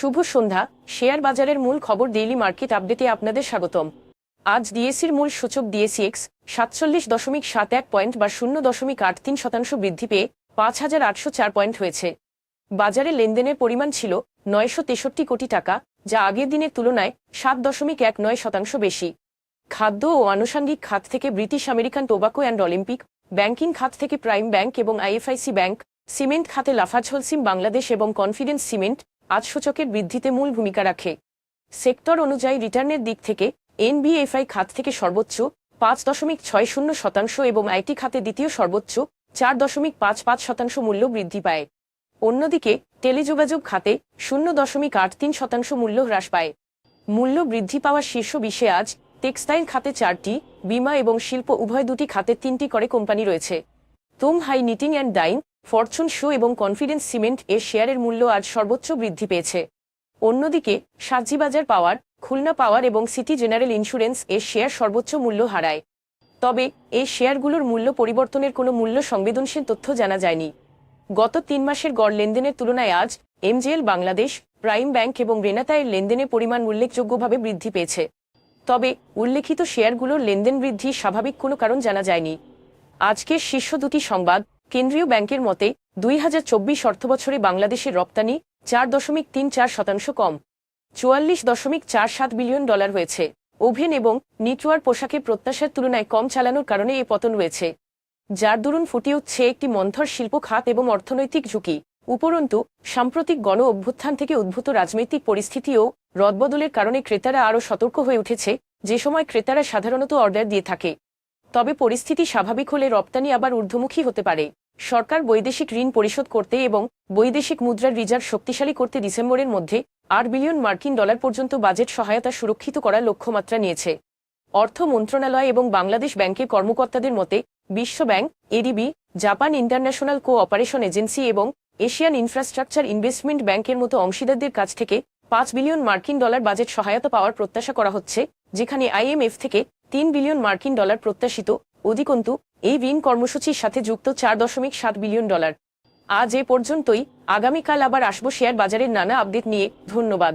শুভ সন্ধ্যা। Share বাজারের মূল খবর ডেইলি মার্কেট আপডেটে আপনাদের স্বাগতম। আজ ডিএসির মূল সূচক ডিএসিএক্স সাতচল্লিশ দশমিক সাত এক পয়েন্ট বা শূন্য দশমিক আট তিন শতাংশ বৃদ্ধি পেয়ে পাঁচ হাজার আটশো চার পয়েন্ট হয়েছে। বাজারে লেনদেনের পরিমাণ ছিল নয়শো তেষট্টি কোটি টাকা, যা আগের দিনের তুলনায় সাত দশমিক এক নয় শতাংশ বেশি। খাদ্য ও আনুষঙ্গিক খাত থেকে British American Tobacco and Olympic, banking খাত থেকে প্রাইম ব্যাংক এবং আইএফআইসি ব্যাংক, সিমেন্ট খাতে লাফাজ হলসিম বাংলাদেশ এবং কনফিডেন্স সিমেন্ট আজ সূচকের বৃদ্ধিতে মূল ভূমিকা রাখে। সেক্টর অনুযায়ী রিটার্নের দিক থেকে এনবিএফআই খাত থেকে সর্বোচ্চ পাঁচ দশমিক ছয় শূন্য শতাংশ এবং আইটি খাতে দ্বিতীয় সর্বোচ্চ চার দশমিক পাঁচ পাঁচ শতাংশ মূল্য বৃদ্ধি পায়। অন্যদিকে টেলিযোগাযোগ খাতে শূন্য দশমিক আট তিন শতাংশ মূল্য হ্রাস পায়। মূল্য বৃদ্ধি পাওয়া শীর্ষ বিশে আজ টেক্সটাইল খাতে চারটি, বিমা এবং শিল্প উভয় দুটি খাতে তিনটি করে কোম্পানি রয়েছে। Tung Hai knitting and dyeing Fortune Shoes এবং কনফিডেন্স সিমেন্ট এর শেয়ারের মূল্য আজ সর্বোচ্চ বৃদ্ধি পেয়েছে। অন্যদিকে সাজিবাজার পাওয়ার, খুলনা পাওয়ার এবং সিটি জেনারেল ইন্স্যুরেন্স এর শেয়ার সর্বোচ্চ মূল্য হারায়। তবে, এই শেয়ারগুলোর মূল্য পরিবর্তনের কোনো মূল্য সংবেদনশীল তথ্য জানা যায়নি। গত তিন মাসের গড় লেনদেনের তুলনায় আজ, এমজেএল বাংলাদেশ, প্রাইম ব্যাংক এবং রেনাতায়ের লেনদেনের পরিমাণ উল্লেখযোগ্যভাবে বৃদ্ধি পেয়েছে। তবে, উল্লেখিত শেয়ারগুলোর লেনদেন বৃদ্ধি স্বাভাবিক কোনো কারণ জানা যায়নি। আজকের শীর্ষ দুটি সংবাদ কেন্দ্রীয় ব্যাংকের মতে, দুই হাজার চব্বিশ অর্থবছরে বাংলাদেশের রপ্তানি চার দশমিক তিন চার শতাংশ কম। চুয়াল্লিশ দশমিক চার সাত বিলিয়ন ডলার হয়েছে। ওভেন এবং নিটওয়ার পোশাকে প্রত্যাশার তুলনায় কম চালানোর কারণে এ পতন রয়েছে। যার দরুন ফুটে উঠছে একটি মন্থর শিল্প খাত এবং অর্থনৈতিক ঝুঁকি। উপরন্তু, সাম্প্রতিক গণ অভ্যুত্থান থেকে উদ্ভূত রাজনৈতিক পরিস্থিতি ও রদবদলের কারণে ক্রেতারা আরও সতর্ক হয়ে উঠেছে, যে সময় ক্রেতারা সাধারণত অর্ডার দিয়ে থাকে। তবে পরিস্থিতি স্বাভাবিক হলে রপ্তানি আবার ঊর্ধ্বমুখী হতে পারে। সরকার বৈদেশিক ঋণ পরিশোধ করতে এবং বৈদেশিক মুদ্রার রিজার্ভ শক্তিশালী করতে ডিসেম্বরের মধ্যে আট বিলিয়ন মার্কিন ডলার পর্যন্ত বাজেট সহায়তা সুরক্ষিত করার লক্ষ্যমাত্রা নিয়েছে। অর্থ মন্ত্রণালয় এবং বাংলাদেশ ব্যাংকের কর্মকর্তাদের মতে, বিশ্ব bank, ADB, Japan International Cooperation Agency এবং এশিয়ান ইনফ্রাস্ট্রাকচার ইনভেস্টমেন্ট ব্যাংকের মতো অংশীদারদের কাছ থেকে পাঁচ বিলিয়ন মার্কিন ডলার বাজেট সহায়তা পাওয়ার প্রত্যাশা করা হচ্ছে, যেখানে আইএমএফ থেকে তিন বিলিয়ন মার্কিন ডলার প্রত্যাশিত অধিকন্তু এই ঋণ কর্মসূচির সাথে যুক্ত চার দশমিক সাত বিলিয়ন ডলার। আজ এ পর্যন্তই। আগামীকাল আবার আসব শেয়ার বাজারের নানা আপডেট নিয়ে। ধন্যবাদ।